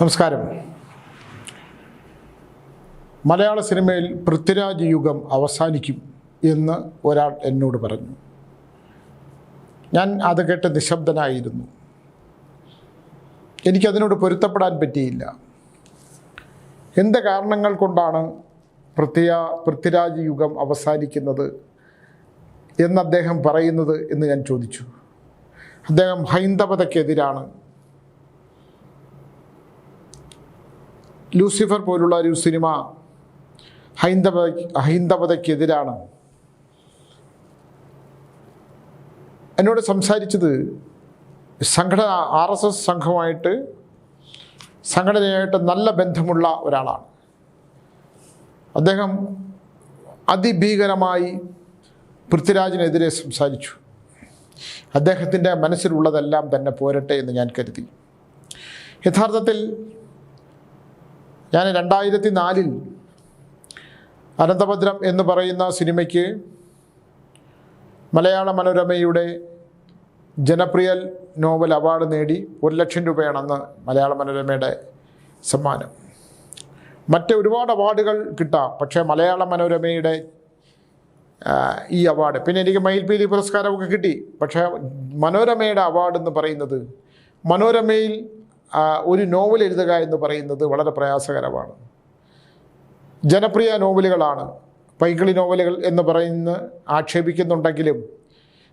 നമസ്കാരം. മലയാള സിനിമയിൽ പൃഥ്വിരാജ് യുഗം അവസാനിക്കും എന്ന് ഒരാൾ എന്നോട് പറഞ്ഞു. ഞാൻ അത് കേട്ട് നിശബ്ദനായിരുന്നു. എനിക്കതിനോട് പൊരുത്തപ്പെടാൻ പറ്റിയില്ല. എന്ത് കാരണങ്ങൾ കൊണ്ടാണ് പൃഥ്വിയ പൃഥ്വിരാജ് യുഗം അവസാനിക്കുന്നത് എന്ന് അദ്ദേഹം പറയുന്നത് എന്ന് ഞാൻ ചോദിച്ചു. അദ്ദേഹം ഹൈന്ദവതയ്ക്കെതിരാണ് ലൂസിഫർ പോലുള്ള ഒരു സിനിമ ഹൈന്ദവ ഹൈന്ദവതയ്ക്കെതിരാണ്. എന്നോട് സംസാരിച്ചത് സംഘടന ആർ എസ് എസ് സംഘമായിട്ട് സംഘടനയായിട്ട് നല്ല ബന്ധമുള്ള ഒരാളാണ്. അദ്ദേഹം അതിഭീകരമായി പൃഥ്വിരാജിനെതിരെ സംസാരിച്ചു. അദ്ദേഹത്തിന്റെ മനസ്സിലുള്ളതെല്ലാം തന്നെ പോരട്ടെ എന്ന് ഞാൻ കരുതി. യഥാർത്ഥത്തിൽ ഞാൻ രണ്ടായിരത്തി നാലിൽ അനന്തഭദ്രം എന്ന് പറയുന്ന സിനിമയ്ക്ക് മലയാള മനോരമയുടെ ജനപ്രിയ നോവൽ അവാർഡ് നേടി ഒരു ലക്ഷം രൂപയാണ് അന്ന് മലയാള മനോരമയുടെ സമ്മാനം. മറ്റ് ഒരുപാട് അവാർഡുകൾ കിട്ടാം പക്ഷേ മലയാള മനോരമയുടെ ഈ അവാർഡ്. പിന്നെ എനിക്ക് മയിൽപീലി പുരസ്കാരമൊക്കെ കിട്ടി പക്ഷേ മനോരമയുടെ അവാർഡ് എന്ന് പറയുന്നത് മനോരമയിൽ ഒരു നോവൽ എഴുതുക എന്ന് പറയുന്നത് വളരെ പ്രയാസകരമാണ്. ജനപ്രിയ നോവലുകളാണ്. പൈങ്കിളി നോവലുകൾ എന്ന് പറയുന്ന ആക്ഷേപിക്കുന്നുണ്ടെങ്കിലും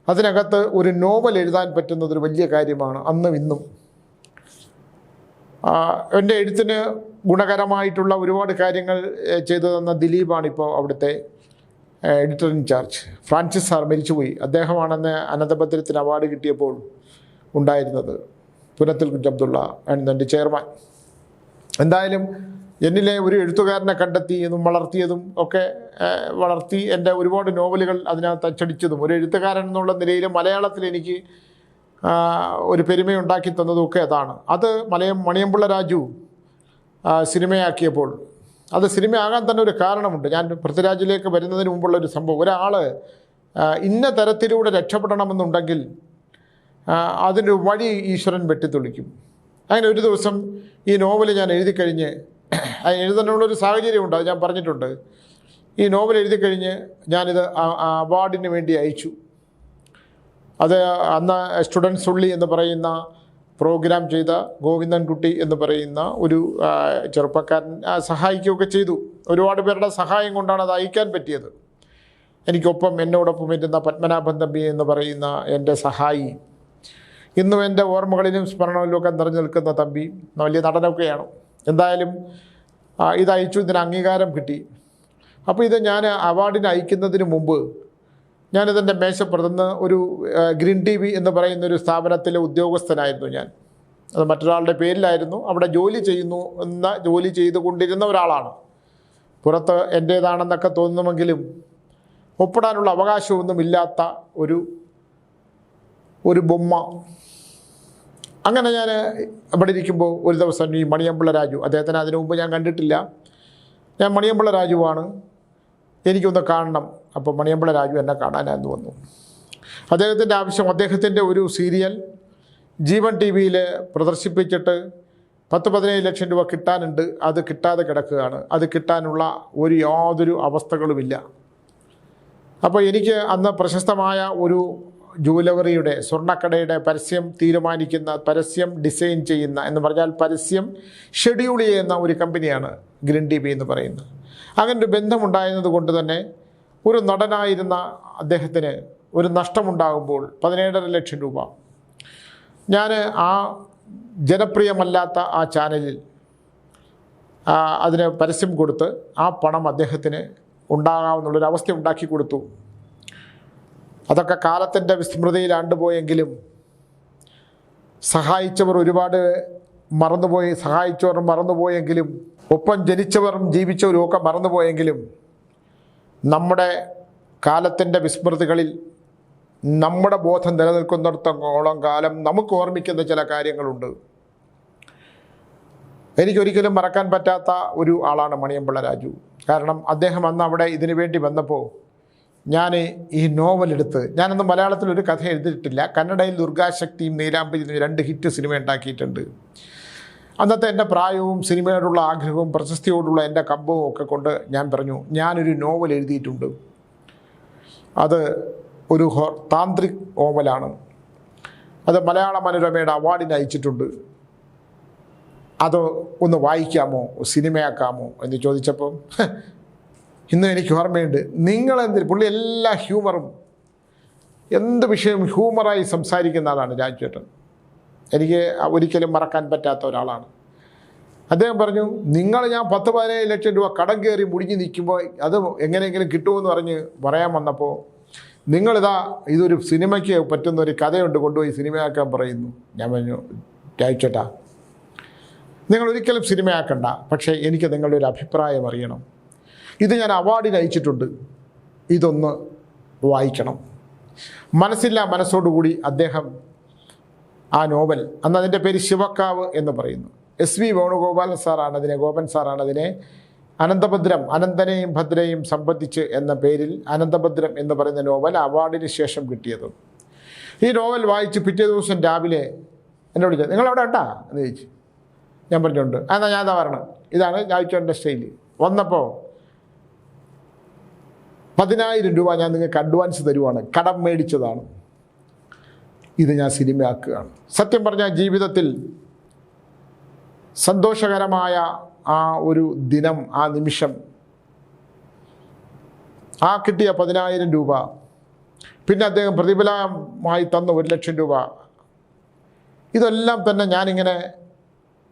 അതിനകത്ത് ഒരു നോവൽ എഴുതാൻ പറ്റുന്നത് ഒരു വലിയ കാര്യമാണ്. അന്നും ഇന്നും. എന്റെ എഴുത്തിന് ഗുണകരമായിട്ടുള്ള ഒരുപാട് കാര്യങ്ങൾ ചെയ്തു തന്ന ദിലീപാണ് ഇപ്പോൾ അവിടുത്തെ എഡിറ്റർ ഇൻചാർജ് ഫ്രാൻസിസ് സാർ മരിച്ചുപോയി. അദ്ദേഹമാണെന്ന് അനന്തഭദ്രത്തിന് അവാർഡ് കിട്ടിയപ്പോൾ ഉണ്ടായിരുന്നത്. പുനത്തിൽ കുഞ്ചബ്ദുള്ള ആൻഡ് തന്റെ ചെയർമാൻ. എന്തായാലും എന്നിലെ ഒരു എഴുത്തുകാരനെ കണ്ടെത്തിയതും വളർത്തിയതും ഒക്കെ വളർത്തി എന്റെ ഒരുപാട് നോവലുകൾ അതിനകത്ത് അച്ചടിച്ചതും ഒരു എഴുത്തുകാരൻ എന്നുള്ള നിലയിൽ മലയാളത്തിൽ എനിക്ക് ഒരു പെരുമയുണ്ടാക്കി തന്നതും ഒക്കെ അതാണ്. അത് മലയം മണിയമ്പുള്ള രാജു സിനിമയാക്കിയപ്പോൾ. അത് സിനിമയാകാൻ തന്നെ ഒരു കാരണമുണ്ട്. ഞാൻ പൃഥ്വിരാജിലേക്ക് വരുന്നതിന് മുമ്പുള്ള ഒരു സംഭവം. ഒരാൾ ഇന്ന തരത്തിലൂടെ രക്ഷപ്പെടണമെന്നുണ്ടെങ്കിൽ അതിന്റെ വഴി ഈശ്വരൻ വെട്ടിത്തൊളിക്കും. അങ്ങനെ ഒരു ദിവസം ഈ നോവൽ ഞാൻ എഴുതി കഴിഞ്ഞ് അത് എഴുതാനുള്ളൊരു സാഹചര്യമുണ്ട് അത് ഞാൻ പറഞ്ഞിട്ടുണ്ട്. ഈ നോവൽ എഴുതി കഴിഞ്ഞ് ഞാനിത് അവാർഡിന് വേണ്ടി അയച്ചു. അത് അന്ന് സ്റ്റുഡൻസ് ഉള്ളി എന്ന് പറയുന്ന പ്രോഗ്രാം ചെയ്ത ഗോവിന്ദൻകുട്ടി എന്ന് പറയുന്ന ഒരു ചെറുപ്പക്കാരൻ സഹായിക്കുകയൊക്കെ ചെയ്തു. ഒരുപാട് പേരുടെ സഹായം കൊണ്ടാണ് അത് അയക്കാൻ പറ്റിയത്. എനിക്കൊപ്പം എന്നോടൊപ്പം ഇരുന്ന പത്മനാഭൻ തമ്പി എന്ന് പറയുന്ന എന്റെ സഹായി ഇന്നും എന്റെ ഓർമ്മകളിലും സ്മരണകളിലും ഒക്കെ നിറഞ്ഞു നിൽക്കുന്ന തമ്പി വലിയ നടനൊക്കെയാണ്. എന്തായാലും ഇത് അയച്ചു ഇതിന് അംഗീകാരം കിട്ടി. അപ്പോൾ ഇത് ഞാൻ അവാർഡിന് അയക്കുന്നതിന് മുമ്പ് ഞാനിതെന്റെ മേശപ്പുറത്തുനിന്ന് ഒരു ഗ്രീൻ ടി വി എന്ന് പറയുന്ന ഒരു സ്ഥാപനത്തിലെ ഉദ്യോഗസ്ഥനായിരുന്നു ഞാൻ. അത് മറ്റൊരാളുടെ പേരിലായിരുന്നു. അവിടെ ജോലി ചെയ്യുന്നു എന്ന ജോലി ചെയ്തുകൊണ്ടിരുന്ന ഒരാളാണ്. പുറത്ത് എന്റേതാണെന്നൊക്കെ തോന്നുമെങ്കിലും ഒപ്പിടാനുള്ള അവകാശമൊന്നുമില്ലാത്ത ഒരു ഒരു ബൊമ്മ. അങ്ങനെ ഞാൻ ഇവിടെ ഇരിക്കുമ്പോൾ ഒരു ദിവസം ഈ മണിയമ്പിള്ള രാജു അദ്ദേഹത്തിന് അതിനു മുമ്പ് ഞാൻ കണ്ടിട്ടില്ല. ഞാൻ മണിയമ്പിള്ള രാജുവാണ്. എനിക്കൊന്ന് കാണണം. അപ്പോൾ മണിയമ്പിള്ള രാജു എന്നെ കാണാനായിരുന്നു വന്നു. അദ്ദേഹത്തിന്റെ ആവശ്യം അദ്ദേഹത്തിന്റെ ഒരു സീരിയൽ ജീവൻ ടി വിയിൽ പ്രദർശിപ്പിച്ചിട്ട് പത്ത് പതിനേഴ് ലക്ഷം രൂപ കിട്ടാനുണ്ട്. അത് കിട്ടാതെ കിടക്കുകയാണ്. അത് കിട്ടാനുള്ള ഒരു യാതൊരു അവസ്ഥകളുമില്ല. അപ്പോൾ എനിക്ക് അന്ന് പ്രശസ്തമായ ഒരു ജൂവലറിയുടെ സ്വർണക്കടയുടെ പരസ്യം തീരുമാനിക്കുന്ന പരസ്യം ഡിസൈൻ ചെയ്യുന്ന എന്ന് പറഞ്ഞാൽ പരസ്യം ഷെഡ്യൂൾ ചെയ്യുന്ന ഒരു കമ്പനിയാണ് ഗ്രീൻ ടി എന്ന് പറയുന്നത്. അങ്ങനെ ഒരു ബന്ധമുണ്ടായിരുന്നത് കൊണ്ട് തന്നെ ഒരു നടനായിരുന്ന അദ്ദേഹത്തിന് ഒരു നഷ്ടമുണ്ടാകുമ്പോൾ പതിനേഴര ലക്ഷം രൂപ. ഞാൻ ആ ജനപ്രിയമല്ലാത്ത ആ ചാനലിൽ അതിന് പരസ്യം കൊടുത്ത് ആ പണം അദ്ദേഹത്തിന് ഉണ്ടാകാവുന്നുള്ളൊരു അവസ്ഥ ഉണ്ടാക്കി കൊടുത്തു. അതൊക്കെ കാലത്തിന്റെ വിസ്മൃതിയിൽ ആണ്ടുപോയെങ്കിലും സഹായിച്ചവർ ഒരുപാട് മറന്നുപോയി സഹായിച്ചവർ മറന്നുപോയെങ്കിലും ഒപ്പം ജനിച്ചവരും ജീവിച്ചവരും ഒക്കെ മറന്നുപോയെങ്കിലും നമ്മുടെ കാലത്തിന്റെ വിസ്മൃതികളിൽ നമ്മുടെ ബോധം നിലനിൽക്കുന്നിടത്തോളം കാലം നമുക്ക് ഓർമ്മിക്കുന്ന ചില കാര്യങ്ങളുണ്ട്. എനിക്കൊരിക്കലും മറക്കാൻ പറ്റാത്ത ഒരു ആളാണ് മണിയമ്പിള്ള രാജു. കാരണം അദ്ദേഹം അന്ന് അവിടെ ഇതിനു വേണ്ടി വന്നപ്പോൾ ഞാൻ ഈ നോവലെടുത്ത് ഞാനൊന്നും മലയാളത്തിൽ ഒരു കഥ എഴുതിയിട്ടില്ല. കന്നഡയിൽ ദുർഗാശക്തിയും നീലാംബരി രണ്ട് ഹിറ്റ് സിനിമ ഉണ്ടാക്കിയിട്ടുണ്ട്. അന്നത്തെ എന്റെ പ്രായവും സിനിമയോടുള്ള ആഗ്രഹവും പ്രശസ്തിയോടുള്ള എന്റെ കമ്പവും ഒക്കെ കൊണ്ട് ഞാൻ പറഞ്ഞു ഞാനൊരു നോവൽ എഴുതിയിട്ടുണ്ട്. അത് ഒരു ഹോ താന്ത്രിക് നോവലാണ്. അത് മലയാള മനോരമയുടെ അവാർഡിന് അയച്ചിട്ടുണ്ട്. അത് ഒന്ന് വായിക്കാമോ? സിനിമയാക്കാമോ? എന്ന് ചോദിച്ചപ്പം ഇന്ന് എനിക്ക് ഓർമ്മയുണ്ട്. നിങ്ങളെന്തിന്? പുള്ളി എല്ലാ ഹ്യൂമറും എന്ത് വിഷയവും ഹ്യൂമറായി സംസാരിക്കുന്ന ആളാണ് രാജുചേട്ടൻ. എനിക്ക് ഒരിക്കലും മറക്കാൻ പറ്റാത്ത ഒരാളാണ്. അദ്ദേഹം പറഞ്ഞു നിങ്ങൾ ഞാൻ പത്ത് പതിനേഴ് ലക്ഷം രൂപ കടം കയറി മുടിഞ്ഞ് നിൽക്കുമ്പോൾ അത് എങ്ങനെയെങ്കിലും കിട്ടുമെന്ന് പറഞ്ഞ് പറയാൻ വന്നപ്പോൾ നിങ്ങളിതാ ഇതൊരു സിനിമയ്ക്ക് പറ്റുന്ന ഒരു കഥയുണ്ട് കൊണ്ടുപോയി സിനിമയാക്കാൻ പറയുന്നു. ഞാൻ പറഞ്ഞു രാജുചേട്ടാ നിങ്ങൾ ഒരിക്കലും സിനിമയാക്കണ്ട. പക്ഷേ എനിക്ക് നിങ്ങളുടെ ഒരു അഭിപ്രായം അറിയണം. ഇത് ഞാൻ അവാർഡിന് അയച്ചിട്ടുണ്ട്. ഇതൊന്ന് വായിക്കണം. മനസ്സില്ല മനസ്സോടുകൂടി അദ്ദേഹം ആ നോവൽ അന്ന് അതിന്റെ പേര് ശിവക്കാവ് എന്ന് പറയുന്നു. എസ് വി വേണുഗോപാലൻ സാറാണ് അതിനെ ഗോപൻ സാറാണ് അതിനെ അനന്തഭദ്രം അനന്തനെയും ഭദ്രയും സംബന്ധിച്ച് എന്ന പേരിൽ അനന്തഭദ്രം എന്ന് പറയുന്ന നോവൽ അവാർഡിന് ശേഷം കിട്ടിയത്. ഈ നോവൽ വായിച്ച് പിറ്റേ ദിവസം രാവിലെ എന്നോട് ചോദിച്ചു നിങ്ങൾ അവിടെ ഉണ്ടാ? എന്ന് ചോദിച്ചു. ഞാൻ പറഞ്ഞുണ്ട് എന്നാൽ ഞാൻ എന്താ പറയണം ഇതാണ് രാജുച്ചോന്റെ സ്റ്റൈൽ വന്നപ്പോൾ പതിനായിരം രൂപ ഞാൻ നിങ്ങൾക്ക് അഡ്വാൻസ് തരുവാണ്. കടം മേടിച്ചതാണ്. ഇത് ഞാൻ സിനിമയാക്കുകയാണ്. സത്യം പറഞ്ഞാൽ ജീവിതത്തിൽ സന്തോഷകരമായ ആ ഒരു ദിനം ആ നിമിഷം ആ കിട്ടിയ പതിനായിരം രൂപ പിന്നെ അദ്ദേഹം പ്രതിഫലമായി തന്ന ഒരു ലക്ഷം രൂപ ഇതെല്ലാം തന്നെ ഞാനിങ്ങനെ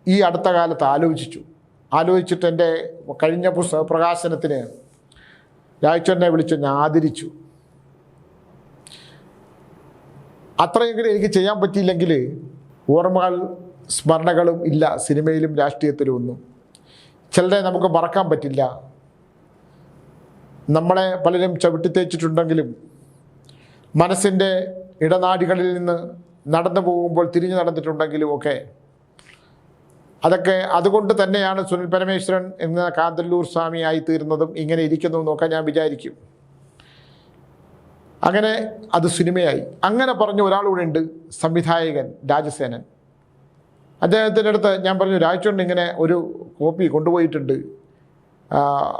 ഈ അടുത്ത കാലത്ത് ആലോചിച്ചു. ആലോചിച്ചിട്ട് എന്റെ കഴിഞ്ഞ പുസ്തക പ്രകാശനത്തിന് രാജച്ചനെ വിളിച്ച് ഞാൻ ആദരിച്ചു. അത്രയെങ്കിലും എനിക്ക് ചെയ്യാൻ പറ്റിയില്ലെങ്കിൽ ഓർമ്മകൾ സ്മരണകളും ഇല്ല സിനിമയിലും രാഷ്ട്രീയത്തിലും ഒന്നും. ചിലരെ നമുക്ക് മറക്കാൻ പറ്റില്ല. നമ്മളെ പലരും ചവിട്ടിത്തേച്ചിട്ടുണ്ടെങ്കിലും മനസ്സിന്റെ ഇടനാടികളിൽ നിന്ന് നടന്നു പോകുമ്പോൾ തിരിഞ്ഞു നടന്നിട്ടുണ്ടെങ്കിലും ഒക്കെ അതൊക്കെ അതുകൊണ്ട് തന്നെയാണ് സുനിൽ പരമേശ്വരൻ എന്ന കാന്തല്ലൂർ സ്വാമിയായി തീർന്നതും ഇങ്ങനെ ഇരിക്കുന്നു നോക്കാൻ ഞാൻ വിചാരിക്കും. അങ്ങനെ അത് സിനിമയായി. അങ്ങനെ പറഞ്ഞ ഒരാളൂടെ ഉണ്ട് സംവിധായകൻ രാജസേനൻ. അദ്ദേഹത്തിന്റെ അടുത്ത് ഞാൻ പറഞ്ഞു രാജചോണ്ട് ഇങ്ങനെ ഒരു കോപ്പി കൊണ്ടുപോയിട്ടുണ്ട്.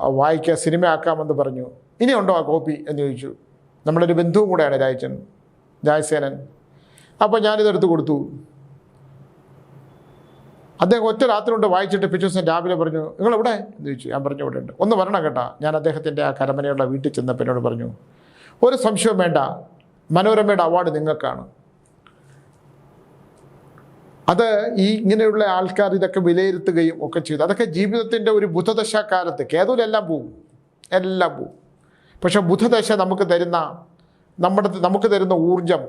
വായിക്കുക സിനിമ ആക്കാമെന്ന് പറഞ്ഞു. ഇനി ഉണ്ടോ ആ കോപ്പി? എന്ന് ചോദിച്ചു. നമ്മുടെ ഒരു ബന്ധുവും കൂടെയാണ് രാജൻ രാജസേനൻ. അപ്പോൾ ഞാനിതെടുത്ത് കൊടുത്തു. അദ്ദേഹം ഒറ്റ രാത്രി കൊണ്ട് വായിച്ചിട്ട് പിറ്റേ ദിവസം രാവിലെ പറഞ്ഞു നിങ്ങൾ എവിടെ എന്ന് ചോദിച്ചു. ഞാൻ പറഞ്ഞു ഇവിടെ ഉണ്ട് ഒന്ന് വരണം കേട്ടാ. ഞാൻ അദ്ദേഹത്തിന്റെ ആ കരമനയുള്ള വീട്ടിൽ ചെന്നപ്പോൾ എന്നോട് പറഞ്ഞു ഒരു സംശയവും വേണ്ട. മനോരമയുടെ അവാർഡ് നിങ്ങൾക്കാണ്. അത് ഈ ഇങ്ങനെയുള്ള ആൾക്കാർ ഇതൊക്കെ വിലയിരുത്തുകയും ഒക്കെ ചെയ്തു. അതൊക്കെ ജീവിതത്തിന്റെ ഒരു ബുധദശാകാലത്ത് കേതുവിലെല്ലാം പോവും. എല്ലാം പോവും. പക്ഷെ ബുധദശ നമുക്ക് തരുന്ന നമ്മുടെ നമുക്ക് തരുന്ന ഊർജം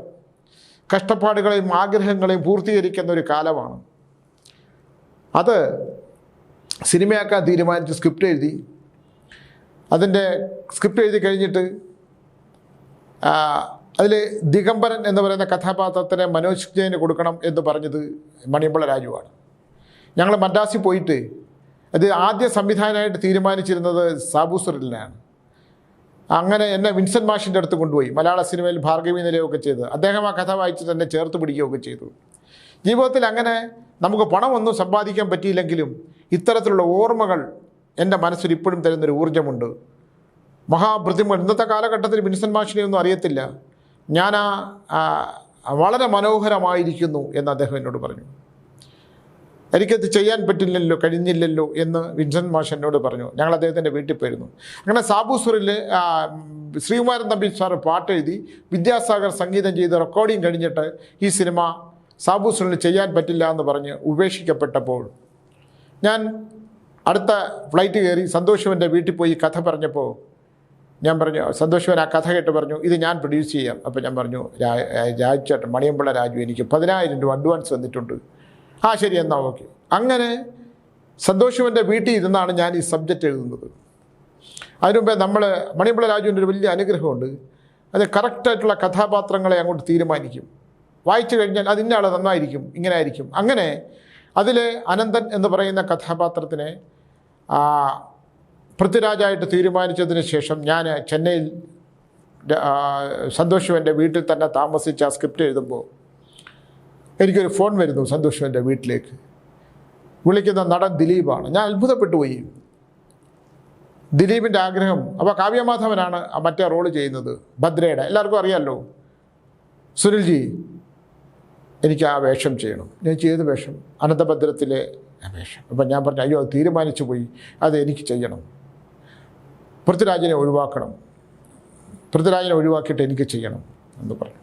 കഷ്ടപ്പാടുകളെയും ആഗ്രഹങ്ങളെയും പൂർത്തീകരിക്കുന്ന ഒരു കാലമാണ്. അത് സിനിമയാക്കാൻ തീരുമാനിച്ച് സ്ക്രിപ്റ്റ് എഴുതി. അതിന്റെ സ്ക്രിപ്റ്റ് എഴുതി കഴിഞ്ഞിട്ട് അതിൽ ദിഗംബരൻ എന്ന് പറയുന്ന കഥാപാത്രത്തിനെ മനോജ് ജയന് കൊടുക്കണം എന്ന് പറഞ്ഞത് മണിയമ്പള രാജുവാണ്. ഞങ്ങൾ മദ്രാസിൽ പോയിട്ട് അത് ആദ്യ സംവിധാനമായിട്ട് തീരുമാനിച്ചിരുന്നത് സാബു അങ്ങനെ എന്നെ വിൻസെന്റ് മാഷിന്റെ അടുത്ത് കൊണ്ടുപോയി മലയാള സിനിമയിൽ ഭാർഗവി നിലയൊക്കെ ചെയ്ത് അദ്ദേഹം ആ കഥ വായിച്ചിട്ട് എന്നെ ചേർത്ത് പിടിക്കുകയൊക്കെ ചെയ്തു. ജീവിതത്തിൽ അങ്ങനെ നമുക്ക് പണമൊന്നും സമ്പാദിക്കാൻ പറ്റിയില്ലെങ്കിലും ഇത്തരത്തിലുള്ള ഓർമ്മകൾ എന്റെ മനസ്സിൽ ഇപ്പോഴും തരുന്നൊരു ഊർജമുണ്ട്. മഹാപ്രതിമ ഇന്നത്തെ കാലഘട്ടത്തിൽ വിൻസെന്റ് മാഷിനെ ഒന്നും അറിയത്തില്ല. ഞാൻ ആ വളരെ മനോഹരമായിരിക്കുന്നു എന്ന് അദ്ദേഹം എന്നോട് പറഞ്ഞു. എനിക്കത് ചെയ്യാൻ പറ്റില്ലല്ലോ കഴിഞ്ഞില്ലല്ലോ എന്ന് വിൻസെന്റ് മാഷ് എന്നോട് പറഞ്ഞു. ഞങ്ങൾ അദ്ദേഹത്തിന്റെ വീട്ടിൽ പോയിരുന്നു. അങ്ങനെ സാബുസുറിൽ ശ്രീകുമാരൻ തമ്പി സാർ പാട്ട് എഴുതി വിദ്യാസാഗർ സംഗീതം ചെയ്ത് റെക്കോർഡിങ് കഴിഞ്ഞിട്ട് ഈ സിനിമ സാബുസൂറിൽ ചെയ്യാൻ പറ്റില്ല എന്ന് പറഞ്ഞ് ഉപേക്ഷിക്കപ്പെട്ടപ്പോൾ ഞാൻ അടുത്ത ഫ്ലൈറ്റ് കയറി സന്തോഷവന്റെ വീട്ടിൽ പോയി കഥ പറഞ്ഞപ്പോൾ ഞാൻ പറഞ്ഞു സന്തോഷവൻ ആ കഥ കേട്ട് പറഞ്ഞു ഇത് ഞാൻ പ്രൊഡ്യൂസ് ചെയ്യാം. അപ്പോൾ ഞാൻ പറഞ്ഞു രാജുചേട്ടൻ മണിയമ്പിള്ള രാജു എനിക്ക് പതിനായിരം രൂപ അഡ്വാൻസ് വന്നിട്ടുണ്ട് ആ ശരി എന്നാൽ ഓക്കെ. അങ്ങനെ സന്തോഷവന്റെ വീട്ടിൽ ഇരുന്നാണ് ഞാൻ ഈ സബ്ജക്റ്റ് എഴുതുന്നത്. അതിനുമുമ്പേ നമ്മൾ മണിയമ്പിള്ള രാജുവിന്റെ ഒരു വലിയ അനുഗ്രഹമുണ്ട്. അത് കറക്റ്റായിട്ടുള്ള കഥാപാത്രങ്ങളെ അങ്ങോട്ട് തീരുമാനിക്കും. വായിച്ചു കഴിഞ്ഞാൽ അത് ഇന്ന ആൾ നന്നായിരിക്കും ഇങ്ങനെ ആയിരിക്കും. അങ്ങനെ അതിൽ അനന്തൻ എന്ന് പറയുന്ന കഥാപാത്രത്തിനെ പൃഥ്വിരാജായിട്ട് തീരുമാനിച്ചതിന് ശേഷം ഞാൻ ചെന്നൈയിൽ സന്തോഷവന്റെ വീട്ടിൽ തന്നെ താമസിച്ച് ആ സ്ക്രിപ്റ്റ് എഴുതുമ്പോൾ എനിക്കൊരു ഫോൺ വരുന്നു സന്തോഷവന്റെ വീട്ടിലേക്ക്. വിളിക്കുന്ന നടൻ ദിലീപാണ്. ഞാൻ അത്ഭുതപ്പെട്ടു പോയി. ദിലീപിന്റെ ആഗ്രഹം അപ്പോൾ കാവ്യമാധവനാണ് മറ്റേ റോൾ ചെയ്യുന്നത് ഭദ്രയുടെ. എല്ലാവർക്കും അറിയാമല്ലോ സുനിൽജി എനിക്ക് ആ വേഷം ചെയ്യണം. ഞാൻ ചെയ്ത വേഷം അനന്തഭദ്രത്തിലെ വേഷം. അപ്പം ഞാൻ പറഞ്ഞു അയ്യോ അത് തീരുമാനിച്ചു പോയി. അത് എനിക്ക് ചെയ്യണം. പൃഥ്വിരാജിനെ ഒഴിവാക്കണം. പൃഥ്വിരാജിനെ ഒഴിവാക്കിയിട്ട് എനിക്ക് ചെയ്യണം. എന്ന് പറഞ്ഞു.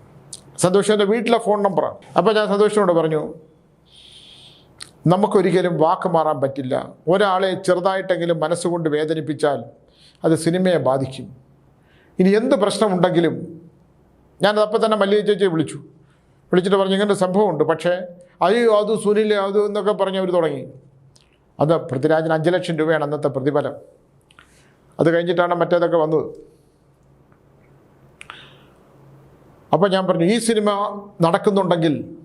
സന്തോഷിന്റെ വീട്ടിലെ ഫോൺ നമ്പറാണ് അപ്പോൾ ഞാൻ സന്തോഷിനോട് പറഞ്ഞു നമുക്കൊരിക്കലും വാക്ക് മാറാൻ പറ്റില്ല. ഒരാളെ ചെറുതായിട്ടെങ്കിലും മനസ്സുകൊണ്ട് വേദനിപ്പിച്ചാൽ അത് സിനിമയെ ബാധിക്കും. ഇനി എന്ത് പ്രശ്നമുണ്ടെങ്കിലും ഞാനതപ്പം തന്നെ മല്ലിക ചേച്ചിയെ വിളിച്ചു. വിളിച്ചിട്ട് പറഞ്ഞു ഇങ്ങനെ സംഭവമുണ്ട്. പക്ഷേ അയ്യോ അത് സുനിൽ അത് എന്നൊക്കെ പറഞ്ഞ് അവർ തുടങ്ങി. അത് പൃഥ്വിരാജിന് അഞ്ച് ലക്ഷം രൂപയാണ് അന്നത്തെ പ്രതിഫലം. അത് കഴിഞ്ഞിട്ടാണ് മറ്റേതൊക്കെ വന്നത്. അപ്പോൾ ഞാൻ പറഞ്ഞു ഈ സിനിമ നടക്കുന്നുണ്ടെങ്കിൽ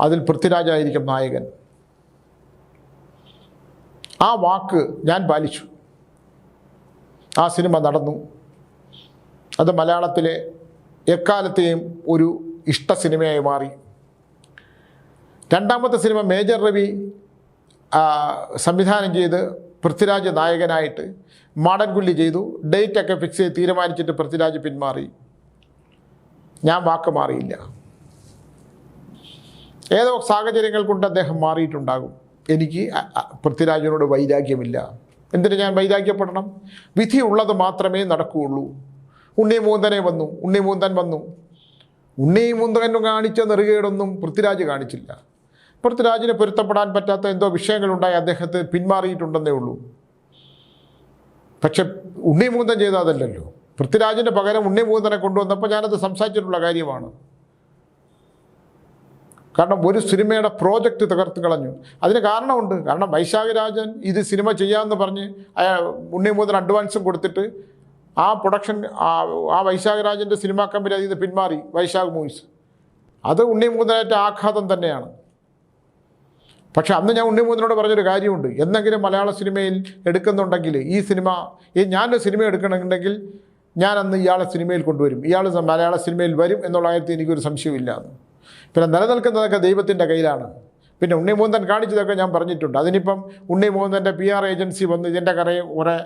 അതിൽ പൃഥ്വിരാജായിരിക്കും നായകൻ. ആ വാക്ക് ഞാൻ പാലിച്ചു. ആ സിനിമ നടന്നു. അത് മലയാളത്തിലെ എക്കാലത്തെയും ഒരു ഇഷ്ട സിനിമയായി മാറി. രണ്ടാമത്തെ സിനിമ മേജർ രവി സംവിധാനം ചെയ്ത് പൃഥ്വിരാജ് നായകനായിട്ട് മാടൻകുള്ളി ചെയ്തു. ഡേറ്റൊക്കെ ഫിക്സ് ചെയ്ത് തീരുമാനിച്ചിട്ട് പൃഥ്വിരാജ് പിന്മാറി. ഞാൻ വാക്ക് മാറിയില്ല. ഏതോ സാഹചര്യങ്ങൾ കൊണ്ട് അദ്ദേഹം മാറിയിട്ടുണ്ടാകും. എനിക്ക് പൃഥ്വിരാജിനോട് വൈരാഗ്യമില്ല. എന്തിനു ഞാൻ വൈരാഗ്യപ്പെടണം? വിധി ഉള്ളത് മാത്രമേ നടക്കുകയുള്ളൂ. ഉണ്ണി മൂന്തനെ വന്നു ഉണ്ണി മൂന്തൻ വന്നു. ഉണ്ണി മുന്തകനും കാണിച്ച നെറുകേടൊന്നും പൃഥ്വിരാജ് കാണിച്ചില്ല. പൃഥ്വിരാജിന് പൊരുത്തപ്പെടാൻ പറ്റാത്ത എന്തോ വിഷയങ്ങളുണ്ടായി അദ്ദേഹത്തെ പിന്മാറിയിട്ടുണ്ടെന്നേ ഉള്ളൂ. പക്ഷെ ഉണ്ണി മൂന്തൻ ചെയ്ത അതല്ലല്ലോ. പൃഥ്വിരാജിന്റെ പകരം ഉണ്ണി മൂന്തനെ കൊണ്ടുവന്നപ്പോൾ ഞാനത് സംസാരിച്ചിട്ടുള്ള കാര്യമാണ്. കാരണം ഒരു സിനിമയുടെ പ്രോജക്റ്റ് തകർത്ത് കളഞ്ഞു. അതിന് കാരണമുണ്ട്. കാരണം വൈശാഖരാജൻ ഇത് സിനിമ ചെയ്യാമെന്ന് പറഞ്ഞ് അയാൾ ഉണ്ണിമൂന്നൻ അഡ്വാൻസും കൊടുത്തിട്ട് ആ പ്രൊഡക്ഷൻ ആ ആ വൈശാഖ് രാജന്റെ സിനിമാ കമ്പനി അതിൽ നിന്ന് പിന്മാറി വൈശാഖ് മൂവീസ് അത് ഉണ്ണി ഉണ്ണിമൂന്നനേറ്റ ആഘാതം തന്നെയാണ്. പക്ഷെ അന്ന് ഞാൻ ഉണ്ണിമൂന്നനോട് പറഞ്ഞൊരു കാര്യമുണ്ട്. എന്തെങ്കിലും മലയാള സിനിമയിൽ എടുക്കുന്നുണ്ടെങ്കിൽ ഈ സിനിമ ഈ ഞാനൊരു സിനിമ എടുക്കണമെന്നുണ്ടെങ്കിൽ ഞാൻ അന്ന് ഇയാളെ സിനിമയിൽ കൊണ്ടുവരും. ഇയാൾ മലയാള സിനിമയിൽ വരും എന്നുള്ള കാര്യത്തിൽ എനിക്കൊരു സംശയമില്ല പിന്നെ നിലനിൽക്കുന്നതൊക്കെ ദൈവത്തിന്റെ കയ്യിലാണ്. പിന്നെ ഉണ്ണിമൂന്തൻ കാണിച്ചതൊക്കെ ഞാൻ പറഞ്ഞിട്ടുണ്ട്. അതിനിപ്പം ഉണ്ണിമൂന്തന്റെ പി ആർ ഏജൻസി വന്ന് ഇതിന്റെ കറയെ കുറേ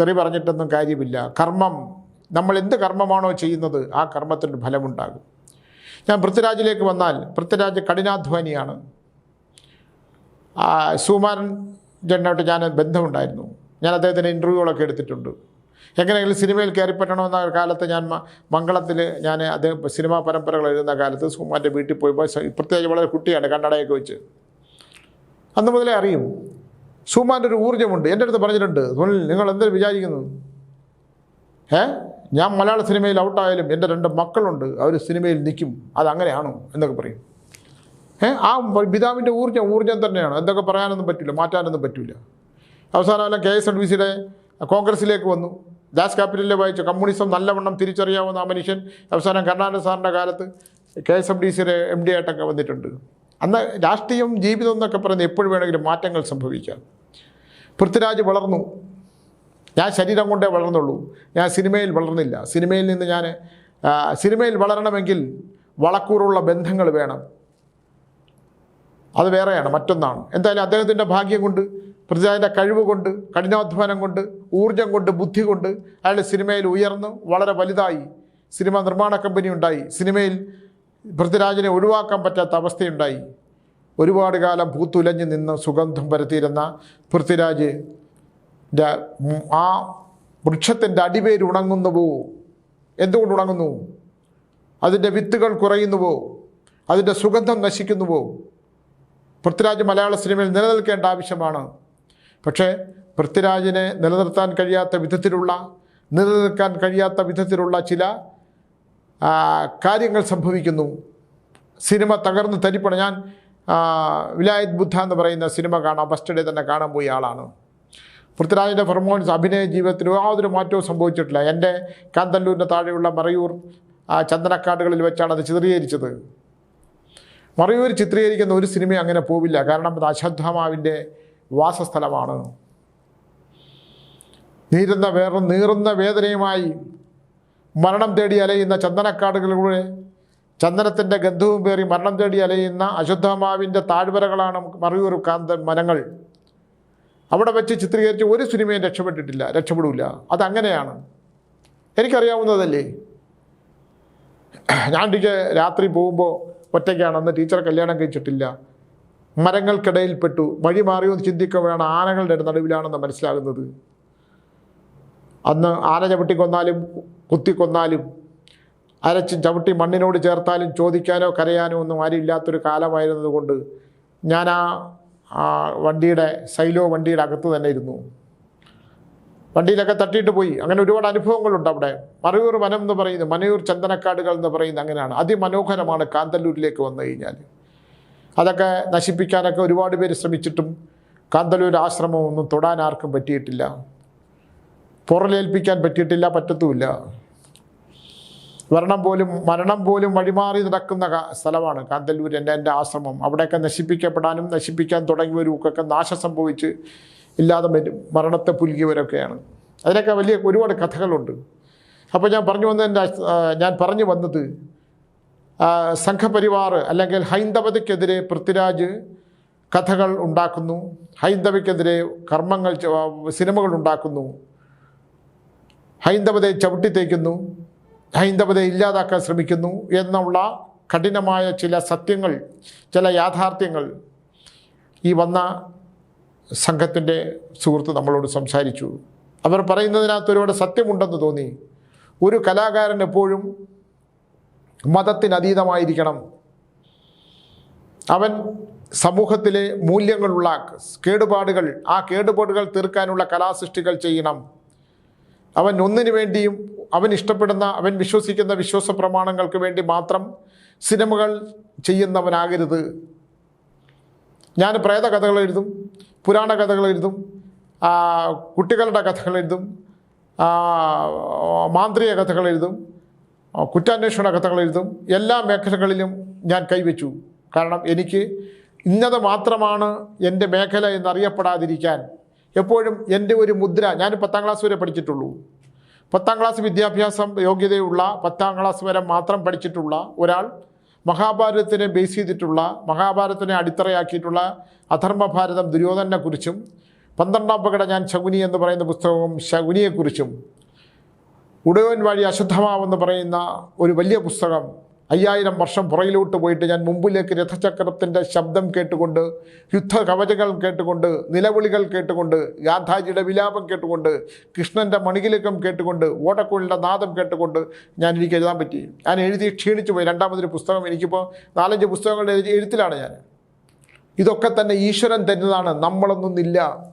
തെറി പറഞ്ഞിട്ടൊന്നും കാര്യമില്ല. കർമ്മം നമ്മൾ എന്ത് കർമ്മമാണോ ചെയ്യുന്നത് ആ കർമ്മത്തിന് ഫലമുണ്ടാകും. ഞാൻ പൃഥ്വിരാജിലേക്ക് വന്നാൽ പൃഥ്വിരാജ് കഠിനാധ്വാനിയാണ്. സുമാരൻ ജനായിട്ട് ഞാൻ ബന്ധമുണ്ടായിരുന്നു. ഞാൻ അദ്ദേഹത്തിന്റെ ഇന്റർവ്യൂകളൊക്കെ എടുത്തിട്ടുണ്ട്. എങ്ങനെയെങ്കിലും സിനിമയിൽ കയറിപ്പറ്റണമെന്ന കാലത്ത് ഞാൻ മംഗളത്തിൽ ഞാൻ അദ്ദേഹം സിനിമാ പരമ്പരകൾ എഴുതുന്ന കാലത്ത് സുമാന്റെ വീട്ടിൽ പോയപ്പോൾ പ്രത്യേകിച്ച് വളരെ കുട്ടിയാണ് കണ്ണടയൊക്കെ വെച്ച്. അന്ന് മുതലേ അറിയും സുകുമാരന്റെ ഒരു ഊർജമുണ്ട്. എന്റെ അടുത്ത് പറഞ്ഞിട്ടുണ്ട് സുനിൽ നിങ്ങൾ എന്തിനു വിചാരിക്കുന്നു? ഏ? ഞാൻ മലയാള സിനിമയിൽ ഔട്ടായാലും എന്റെ രണ്ട് മക്കളുണ്ട് അവർ സിനിമയിൽ നിൽക്കും. അതങ്ങനെയാണോ എന്നൊക്കെ പറയും. ഏ? ആ പിതാവിന്റെ ഊർജം ഊർജം തന്നെയാണ്. എന്തൊക്കെ പറയാനൊന്നും പറ്റില്ല മാറ്റാനൊന്നും പറ്റില്ല. അവസാനം എല്ലാം കെ എസ് എൻ ബി സിയുടെ കോൺഗ്രസിലേക്ക് വന്നു. ദാസ് ക്യാപിറ്റലിൽ വായിച്ച കമ്മ്യൂണിസം നല്ലവണ്ണം തിരിച്ചറിയാവുന്ന ആ മനുഷ്യൻ അവസാനം കർണാടക സാറിന്റെ കാലത്ത് കെ എസ് എം ഡി സിയുടെ എം ഡി ആയിട്ടൊക്കെ വന്നിട്ടുണ്ട്. അന്ന് രാഷ്ട്രീയം ജീവിതം എന്നൊക്കെ പറയുന്നത് എപ്പോഴും വേണമെങ്കിലും മാറ്റങ്ങൾ സംഭവിക്കാം. പൃഥ്വിരാജ് വളർന്നു. ഞാൻ ശരീരം കൊണ്ടേ വളർന്നുള്ളൂ. ഞാൻ സിനിമയിൽ വളർന്നില്ല. സിനിമയിൽ നിന്ന് ഞാൻ സിനിമയിൽ വളരണമെങ്കിൽ വളക്കൂറുള്ള ബന്ധങ്ങൾ വേണം. അത് വേറെയാണ് മറ്റൊന്നാണ്. എന്തായാലും അദ്ദേഹത്തിന്റെ ഭാഗ്യം കൊണ്ട് പൃഥ്വിരാജിന്റെ കഴിവ് കൊണ്ട് കഠിനാധ്വാനം കൊണ്ട് ഊർജം കൊണ്ട് ബുദ്ധി കൊണ്ട് അയാൾ സിനിമയിൽ ഉയർന്നു വളരെ വലുതായി സിനിമ നിർമ്മാണ കമ്പനി ഉണ്ടായി. സിനിമയിൽ പൃഥ്വിരാജിനെ ഒഴിവാക്കാൻ പറ്റാത്ത അവസ്ഥയുണ്ടായി. ഒരുപാട് കാലം പൂത്തുലഞ്ഞ് നിന്ന് സുഗന്ധം പരത്തിയിരുന്ന പൃഥ്വിരാജ് ആ വൃക്ഷത്തിന്റെ അടിവേര് ഉണങ്ങുന്നുവോ? എന്തുകൊണ്ട് ഉണങ്ങുന്നു? അതിന്റെ വിത്തുകൾ കുറയുന്നുവോ? അതിന്റെ സുഗന്ധം നശിക്കുന്നുവോ? പൃഥ്വിരാജ് മലയാള സിനിമയിൽ നിലനിൽക്കേണ്ട ആവശ്യമാണ്. പക്ഷേ പൃഥ്വിരാജിനെ നിലനിർത്താൻ കഴിയാത്ത വിധത്തിലുള്ള നിലനിൽക്കാൻ കഴിയാത്ത വിധത്തിലുള്ള ചില കാര്യങ്ങൾ സംഭവിക്കുന്നു. സിനിമ തകർന്ന് തരിപ്പണ ഞാൻ വിലായത് ബുദ്ധ എന്ന് പറയുന്ന സിനിമ കാണാം ഫസ്റ്റ് ഡേ തന്നെ കാണാൻ പോയ ആളാണ്. പൃഥ്വിരാജിന്റെ പെർഫോമൻസ് അഭിനയ ജീവിതത്തിൽ യാതൊരു മാറ്റവും സംഭവിച്ചിട്ടില്ല. എന്റെ കാന്തല്ലൂരിന്റെ താഴെയുള്ള മറയൂർ ചന്ദനക്കാടുകളിൽ വെച്ചാണ് അത് ചിത്രീകരിച്ചത്. മറയൂർ ചിത്രീകരിക്കുന്ന ഒരു സിനിമ അങ്ങനെ പോവില്ല. കാരണം അത് അശ്വദ്ധമാവിന്റെ വാസസ്ഥലമാണ്. നീരുന്ന വേറെ നീറുന്ന വേദനയുമായി മരണം തേടി അലയുന്ന ചന്ദനക്കാടുകളിലൂടെ ചന്ദനത്തിന്റെ ഗന്ധവും പേറി മരണം തേടി അലയുന്ന അശുദ്ധമാവിന്റെ താഴ്വരകളാണ് മറയൂർ കാന്ത മരങ്ങൾ അവിടെ വെച്ച് ചിത്രീകരിച്ച് ഒരു സിനിമയും രക്ഷപ്പെട്ടിട്ടില്ല രക്ഷപ്പെടില്ല അതങ്ങനെയാണ്. എനിക്കറിയാവുന്നതല്ലേ? ഞാൻ ടീച്ചർ രാത്രി പോകുമ്പോൾ ഒറ്റയ്ക്കാണ്. അന്ന് ടീച്ചർ കല്യാണം കഴിച്ചിട്ടില്ല. മരങ്ങൾക്കിടയിൽപ്പെട്ടു വഴി മാറിയോ എന്ന് ചിന്തിക്കുമ്പോഴാണ് ആനകളുടെ നടുവിലാണെന്ന് മനസ്സിലാകുന്നത്. അന്ന് ആന ചവിട്ടിക്കൊന്നാലും കുത്തിക്കൊന്നാലും അരച്ച് ചവിട്ടി മണ്ണിനോട് ചേർത്താലും ചോദിക്കാനോ കരയാനോ ഒന്നും ആരും ഇല്ലാത്തൊരു കാലമായിരുന്നതുകൊണ്ട് ഞാൻ ആ ആ വണ്ടിയുടെ സൈലോ വണ്ടിയുടെ അകത്ത് തന്നെ ഇരുന്നു. വണ്ടിയിലൊക്കെ തട്ടിയിട്ട് പോയി. അങ്ങനെ ഒരുപാട് അനുഭവങ്ങളുണ്ട് അവിടെ. മറയൂർ വനം എന്ന് പറയുന്നത് മനയൂർ ചന്ദനക്കാടുകൾ എന്ന് പറയുന്നത് അങ്ങനെയാണ്. അതിമനോഹരമാണ് കാന്തല്ലൂരിലേക്ക് വന്നു കഴിഞ്ഞാൽ അതൊക്കെ നശിപ്പിക്കാനൊക്കെ ഒരുപാട് പേര് ശ്രമിച്ചിട്ടും കാന്തല്ലൂർ ആശ്രമം ഒന്നും തൊടാൻ ആർക്കും പറ്റിയിട്ടില്ല. പുറലേൽപ്പിക്കാൻ പറ്റിയിട്ടില്ല പറ്റത്തുമില്ല. മരണം പോലും മരണം പോലും വഴിമാറി നടക്കുന്ന സ്ഥലമാണ് കാന്തല്ലൂർ എന്റെ എന്റെ ആശ്രമം. അവിടെയൊക്കെ നശിപ്പിക്കപ്പെടാനും നശിപ്പിക്കാൻ തുടങ്ങിയവർക്കൊക്കെ നാശം സംഭവിച്ച് ഇല്ലാതെ വരും മരണത്തെ പുലുകിയവരൊക്കെയാണ്. അതിനൊക്കെ വലിയ ഒരുപാട് കഥകളുണ്ട്. അപ്പോൾ ഞാൻ പറഞ്ഞു വന്നതിന്റെ ഞാൻ പറഞ്ഞു വന്നത് സംഘപരിവാർ അല്ലെങ്കിൽ ഹൈന്ദവതയ്ക്കെതിരെ പൃഥ്വിരാജ് കഥകൾ ഉണ്ടാക്കുന്നു ഹൈന്ദവയ്ക്കെതിരെ കർമ്മങ്ങൾ സിനിമകൾ ഉണ്ടാക്കുന്നു ഹൈന്ദവതയെ ചവിട്ടിത്തേക്കുന്നു ഹൈന്ദവതയെ ഇല്ലാതാക്കാൻ ശ്രമിക്കുന്നു എന്നുള്ള കഠിനമായ ചില സത്യങ്ങൾ ചില യാഥാർത്ഥ്യങ്ങൾ ഈ വന്ന സംഘത്തിന്റെ സുഹൃത്ത് നമ്മളോട് സംസാരിച്ചു. അവർ പറയുന്നതിനകത്ത് ഒരുപാട് സത്യമുണ്ടെന്ന് തോന്നി. ഒരു കലാകാരൻ എപ്പോഴും മതത്തിനതീതമായിരിക്കണം. അവൻ സമൂഹത്തിലെ മൂല്യങ്ങളുള്ള കേടുപാടുകൾ ആ കേടുപാടുകൾ തീർക്കാനുള്ള കലാസൃഷ്ടികൾ ചെയ്യണം. അവൻ ഒന്നിനു വേണ്ടിയും അവൻ ഇഷ്ടപ്പെടുന്ന അവൻ വിശ്വസിക്കുന്ന വിശ്വാസ പ്രമാണങ്ങൾക്ക് വേണ്ടി മാത്രം സിനിമകൾ ചെയ്യുന്നവനാകരുത്. ഞാൻ പ്രേത കഥകൾ എഴുതും പുരാണ കഥകൾ എഴുതും കുട്ടികളുടെ കഥകൾ എഴുതും മാന്ത്രിക കഥകൾ എഴുതും കുറ്റാന്വേഷണ കഥകൾ എഴുതും. എല്ലാ മേഖലകളിലും ഞാൻ കൈവച്ചു. കാരണം എനിക്ക് ഇന്നത് മാത്രമാണ് എന്റെ മേഖല എന്നറിയപ്പെടാതിരിക്കാൻ എപ്പോഴും എന്റെ ഒരു മുദ്ര ഞാൻ പത്താം ക്ലാസ് വരെ പഠിച്ചിട്ടുള്ളൂ. പത്താം ക്ലാസ് വിദ്യാഭ്യാസം യോഗ്യതയുള്ള പത്താം ക്ലാസ് വരെ മാത്രം പഠിച്ചിട്ടുള്ള ഒരാൾ മഹാഭാരതത്തിനെ ബേസ് ചെയ്തിട്ടുള്ള മഹാഭാരതത്തിനെ അടിത്തറയാക്കിയിട്ടുള്ള അധർമ്മഭാരതം ദുര്യോധനെക്കുറിച്ചും പന്ത്രണ്ടാം പകട ഞാൻ ശകുനി എന്ന് പറയുന്ന പുസ്തകവും ശകുനിയെക്കുറിച്ചും ഉടയോൻ വഴി അശുദ്ധമാവെന്ന് പറയുന്ന ഒരു വലിയ പുസ്തകം അയ്യായിരം വർഷം പുറയിലോട്ട് പോയിട്ട് ഞാൻ മുമ്പിലേക്ക് രഥചക്രത്തിന്റെ ശബ്ദം കേട്ടുകൊണ്ട് യുദ്ധ കവചകൾ കേട്ടുകൊണ്ട് നിലവിളികൾ കേട്ടുകൊണ്ട് ഗാന്ധാജിയുടെ വിലാപം കേട്ടുകൊണ്ട് കൃഷ്ണന്റെ മണികിലേക്കം കേട്ടുകൊണ്ട് ഓടക്കുഴലിന്റെ നാദം കേട്ടുകൊണ്ട് ഞാൻ എനിക്ക് എഴുതാൻ പറ്റി. ഞാൻ എഴുതി ക്ഷീണിച്ചു പോയി. രണ്ടാമതൊരു പുസ്തകം എനിക്കിപ്പോൾ നാലഞ്ച് പുസ്തകങ്ങളുടെ എഴുതി- എഴുത്തിലാണ് ഞാൻ. ഇതൊക്കെ തന്നെ ഈശ്വരൻ തരുന്നതാണ്. നമ്മളൊന്നുമില്ല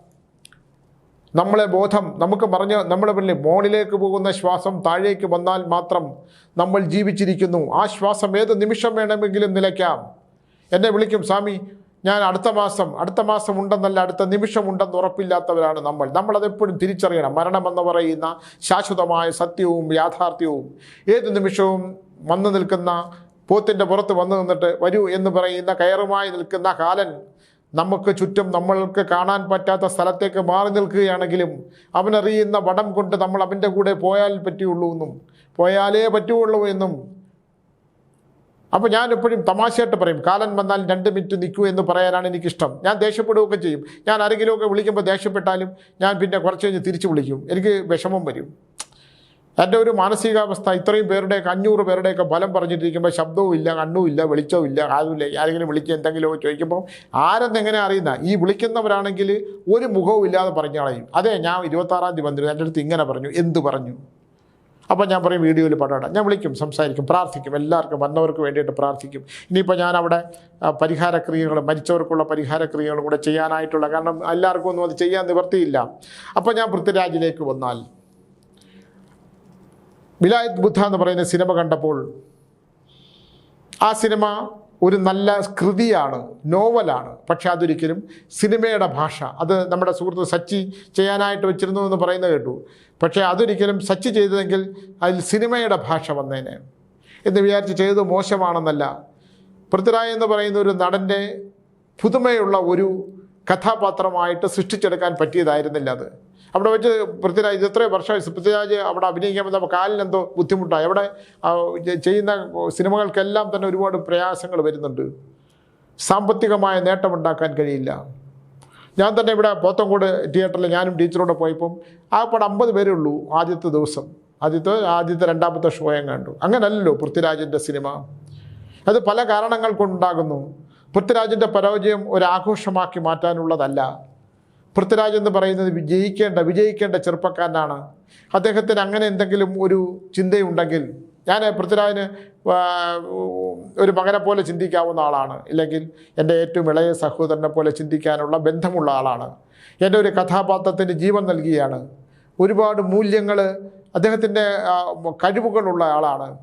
നമ്മളെ ബോധം നമുക്ക് പറഞ്ഞ് നമ്മുടെ പിന്നിൽ മോണിലേക്ക് പോകുന്ന ശ്വാസം താഴേക്ക് വന്നാൽ മാത്രം നമ്മൾ ജീവിച്ചിരിക്കുന്നു. ആ ശ്വാസം ഏത് നിമിഷം വേണമെങ്കിലും നിലയ്ക്കാം. എന്നെ വിളിക്കും സ്വാമി ഞാൻ അടുത്ത മാസം അടുത്ത മാസം ഉണ്ടെന്നല്ല അടുത്ത നിമിഷം ഉണ്ടെന്ന് ഉറപ്പില്ലാത്തവരാണ് നമ്മൾ. നമ്മളതെപ്പോഴും തിരിച്ചറിയണം. മരണമെന്ന് പറയുന്ന ശാശ്വതമായ സത്യവും യാഥാർത്ഥ്യവും ഏത് നിമിഷവും വന്നു നിൽക്കുന്ന പോത്തിന്റെ പുറത്ത് വന്നു നിന്നിട്ട് വരൂ എന്ന് പറയുന്ന കയറുമായി നിൽക്കുന്ന കാലൻ നമുക്ക് ചുറ്റും നമ്മൾക്ക് കാണാൻ പറ്റാത്ത സ്ഥലത്തേക്ക് മാറി നിൽക്കുകയാണെങ്കിലും അവനറിയുന്ന വടം കൊണ്ട് നമ്മൾ അവന്റെ കൂടെ പോയാൽ പറ്റുള്ളൂ എന്നും പോയാലേ പറ്റുള്ളൂ എന്നും. അപ്പോൾ ഞാൻ എപ്പോഴും തമാശയായിട്ട് പറയും കാലൻ വന്നാൽ രണ്ട് മിനിറ്റ് നിൽക്കൂ എന്ന് പറയാനാണ് എനിക്കിഷ്ടം. ഞാൻ ദേഷ്യപ്പെടുകയൊക്കെ ചെയ്യും. ഞാൻ ആരെങ്കിലുമൊക്കെ വിളിക്കുമ്പോൾ ദേഷ്യപ്പെട്ടാലും ഞാൻ പിന്നെ കുറച്ച് കഴിഞ്ഞ് തിരിച്ച് വിളിക്കും. എനിക്ക് വിഷമം വരും. എന്റെ ഒരു മാനസികാവസ്ഥ ഇത്രയും പേരുടെയൊക്കെ അഞ്ഞൂറ് പേരുടെയൊക്കെ ഫലം പറഞ്ഞിട്ടിരിക്കുമ്പോൾ ശബ്ദവും ഇല്ല കണ്ണും ഇല്ല വെളിച്ചവും ഇല്ല ആരുമില്ല. ആരെങ്കിലും വിളിക്കുക എന്തെങ്കിലുമൊക്കെ ചോദിക്കുമ്പോൾ ആരെന്നെങ്ങനെ അറിയുന്ന? ഈ വിളിക്കുന്നവരാണെങ്കിൽ ഒരു മുഖവും ഇല്ലാതെ പറഞ്ഞു കളയും. അതെ ഞാൻ ഇരുപത്താറാം തീയതി വന്നിരുന്നു. എന്റെ അടുത്ത് ഇങ്ങനെ പറഞ്ഞു. എന്ത് പറഞ്ഞു? അപ്പോൾ ഞാൻ പറയും വീഡിയോയിൽ പടമിടാം ഞാൻ വിളിക്കും സംസാരിക്കും പ്രാർത്ഥിക്കും. എല്ലാവർക്കും വന്നവർക്ക് വേണ്ടിയിട്ട് പ്രാർത്ഥിക്കും. ഇനിയിപ്പോൾ ഞാൻ അവിടെ ആ, പരിഹാരക്രിയകൾ മരിച്ചവർക്കുള്ള പരിഹാരക്രിയകളും കൂടെ ചെയ്യാനായിട്ടുള്ള കാരണം എല്ലാവർക്കും ഒന്നും അത് ചെയ്യാൻ നിവർത്തിയില്ല അപ്പോൾ ഞാൻ പൃഥ്വിരാജിലേക്ക് വന്നാൽ വിലായത് ബുദ്ധ എന്ന് പറയുന്ന സിനിമ കണ്ടപ്പോൾ ആ സിനിമ ഒരു നല്ല കൃതിയാണ് നോവലാണ്. പക്ഷെ അതൊരിക്കലും സിനിമയുടെ ഭാഷ. അത് നമ്മുടെ സുഹൃത്ത് സച്ചി ചെയ്യാനായിട്ട് വെച്ചിരുന്നു എന്ന് പറയുന്നത് കേട്ടു. പക്ഷേ അതൊരിക്കലും സച്ചി ചെയ്തതെങ്കിൽ അതിൽ സിനിമയുടെ ഭാഷ വന്നേനെ. എന്ന് വിചാരിച്ച് ചെയ്തത് മോശമാണെന്നല്ല. പൃഥ്വിരാജ് എന്ന് പറയുന്ന ഒരു നടന്റെ പുതുമയുള്ള ഒരു കഥാപാത്രമായിട്ട് സൃഷ്ടിച്ചെടുക്കാൻ പറ്റിയതായിരുന്നില്ല അത്. അവിടെ വെച്ച് പൃഥ്വിരാജ് ഇത് എത്രയോ വർഷമായി പൃഥ്വിരാജ് അവിടെ അഭിനയിക്കാൻ വന്നപ്പോൾ കാലിനെന്തോ ബുദ്ധിമുട്ടായി. അവിടെ ചെയ്യുന്ന സിനിമകൾക്കെല്ലാം തന്നെ ഒരുപാട് പ്രയാസങ്ങൾ വരുന്നുണ്ട്. സാമ്പത്തികമായ നേട്ടമുണ്ടാക്കാൻ കഴിയില്ല. ഞാൻ തന്നെ ഇവിടെ പോത്തങ്കോട് തിയേറ്ററിൽ ഞാനും ടീച്ചറോടെ പോയപ്പം ആ പടം അമ്പത് പേരേ ഉള്ളൂ ആദ്യത്തെ ദിവസം. ആദ്യത്തെ ആദ്യത്തെ രണ്ടാമത്തെ ഷോ ഞാൻ കണ്ടു. അങ്ങനല്ലല്ലോ പൃഥ്വിരാജിന്റെ സിനിമ. അത് പല കാരണങ്ങൾ കൊണ്ടുണ്ടാകുന്നു. പൃഥ്വിരാജിന്റെ പരാജയം ഒരു ആഘോഷമാക്കി മാറ്റാനുള്ളതല്ല. പൃഥ്വിരാജ് എന്ന് പറയുന്നത് വിജയിക്കേണ്ട വിജയിക്കേണ്ട ചെറുപ്പക്കാരനാണ്. അദ്ദേഹത്തിന് അങ്ങനെ എന്തെങ്കിലും ഒരു ചിന്തയുണ്ടെങ്കിൽ ഞാൻ പൃഥ്വിരാജിന് ഒരു മകനെ പോലെ ചിന്തിക്കാവുന്ന ആളാണ്. ഇല്ലെങ്കിൽ എന്റെ ഏറ്റവും ഇളയ സഹോദരനെ പോലെ ചിന്തിക്കാനുള്ള ബന്ധമുള്ള ആളാണ്. എന്റെ ഒരു കഥാപാത്രത്തിന് ജീവൻ നൽകിയാണ്. ഒരുപാട് മൂല്യങ്ങൾ അദ്ദേഹത്തിന്റെ കഴിവുകളുള്ള ആളാണ്.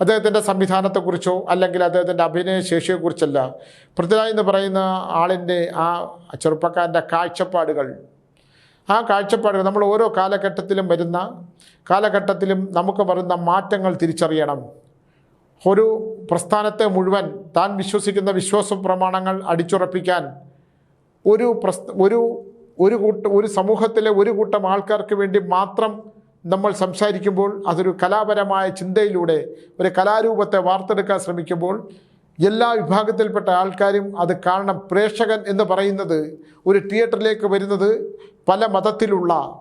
അദ്ദേഹത്തിന്റെ സംവിധാനത്തെക്കുറിച്ചോ അല്ലെങ്കിൽ അദ്ദേഹത്തിന്റെ അഭിനയ ശേഷിയെക്കുറിച്ചല്ല. പൃഥ്വിരാജ് എന്ന് പറയുന്ന ആളിന്റെ ആ ചെറുപ്പക്കാരന്റെ കാഴ്ചപ്പാടുകൾ. ആ കാഴ്ചപ്പാടുകൾ നമ്മൾ ഓരോ കാലഘട്ടത്തിലും വരുന്ന കാലഘട്ടത്തിലും നമുക്ക് വരുന്ന മാറ്റങ്ങൾ തിരിച്ചറിയണം. ഒരു പ്രസ്ഥാനത്തെ മുഴുവൻ താൻ വിശ്വസിക്കുന്ന വിശ്വാസ പ്രമാണങ്ങൾ അടിച്ചുറപ്പിക്കാൻ ഒരു പ്രസ് ഒരു ഒരു കൂട്ട ഒരു സമൂഹത്തിലെ ഒരു കൂട്ടം ആൾക്കാർക്ക് വേണ്ടി മാത്രം നമ്മൾ സംസാരിക്കുമ്പോൾ അതൊരു കലാപരമായ ചിന്തയിലൂടെ ഒരു കലാരൂപത്തെ വാർത്തെടുക്കാൻ ശ്രമിക്കുമ്പോൾ എല്ലാ വിഭാഗത്തിൽപ്പെട്ട ആൾക്കാരും അത് കാരണം പ്രേക്ഷകൻ എന്ന് പറയുന്നത് ഒരു തിയേറ്ററിലേക്ക് വരുന്നത് പല മതത്തിലുള്ള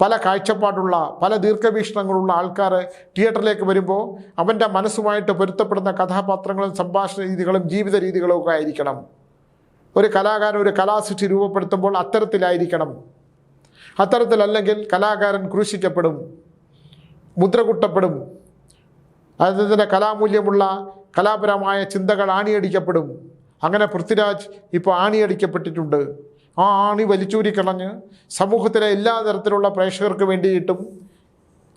പല കാഴ്ചപ്പാടുള്ള പല ദീർഘവീക്ഷണങ്ങളുള്ള ആൾക്കാർ തിയേറ്ററിലേക്ക് വരുമ്പോൾ അവന്റെ മനസ്സുമായിട്ട് പൊരുത്തപ്പെടുന്ന കഥാപാത്രങ്ങളും സംഭാഷണ രീതികളും ജീവിത രീതികളും ഒക്കെ ആയിരിക്കണം. ഒരു കലാകാരൻ ഒരു കലാസൃഷ്ടി രൂപപ്പെടുത്തുമ്പോൾ അത്തരത്തിലായിരിക്കണം. അത്തരത്തിലല്ലെങ്കിൽ കലാകാരൻ ക്രൂശിക്കപ്പെടും മുദ്രകുട്ടപ്പെടും അദ്ദേഹത്തിന്റെ കലാമൂല്യമുള്ള കലാപരമായ ചിന്തകൾ ആണിയടിക്കപ്പെടും. അങ്ങനെ പൃഥ്വിരാജ് ഇപ്പോൾ ആണിയടിക്കപ്പെട്ടിട്ടുണ്ട്. ആ ആണി വലിച്ചൂരിക്കളഞ്ഞ് സമൂഹത്തിലെ എല്ലാ തരത്തിലുള്ള പ്രേക്ഷകർക്ക് വേണ്ടിയിട്ടും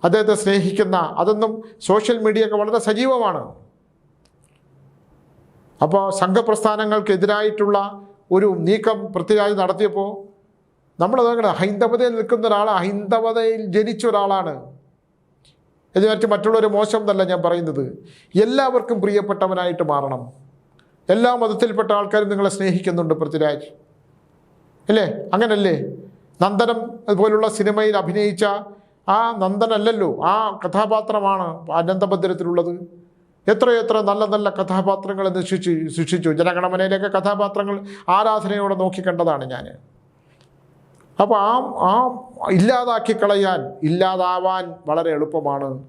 അദ്ദേഹത്തെ സ്നേഹിക്കുന്ന അതൊന്നും സോഷ്യൽ മീഡിയ ഒക്കെ വളരെ സജീവമാണ്. അപ്പോൾ സംഘപ്രസ്ഥാനങ്ങൾക്കെതിരായിട്ടുള്ള ഒരു നീക്കം പൃഥ്വിരാജ് നടത്തിയപ്പോൾ നമ്മളതങ്ങനെ ഹൈന്ദവതയിൽ നിൽക്കുന്ന ഒരാൾ ഹൈന്ദവതയിൽ ജനിച്ച ഒരാളാണ്. എന്ന് വിചാരിച്ച് മറ്റുള്ളവർ മോശം എന്നല്ല ഞാൻ പറയുന്നത്. എല്ലാവർക്കും പ്രിയപ്പെട്ടവനായിട്ട് മാറണം. എല്ലാ മതത്തിൽപ്പെട്ട ആൾക്കാരും നിങ്ങളെ സ്നേഹിക്കുന്നുണ്ട് പൃഥ്വിരാജ്. അല്ലേ അങ്ങനല്ലേ? നന്ദനം അതുപോലുള്ള സിനിമയിൽ അഭിനയിച്ച ആ നന്ദനല്ലല്ലോ ആ കഥാപാത്രമാണ് അനന്തഭദ്രത്തിലുള്ളത്. എത്രയെത്ര നല്ല നല്ല കഥാപാത്രങ്ങൾ സൃഷ്ടിച്ചു സൃഷ്ടിച്ചു. ജനഗണമനയിലൊക്കെ കഥാപാത്രങ്ങൾ ആരാധനയോടെ നോക്കിക്കണ്ടതാണ് ഞാൻ അപ്പോൾ ആ ആ ഇല്ലാതാക്കി കളയാൻ ഇല്ലാതാവാൻ വളരെ എളുപ്പമാണ്.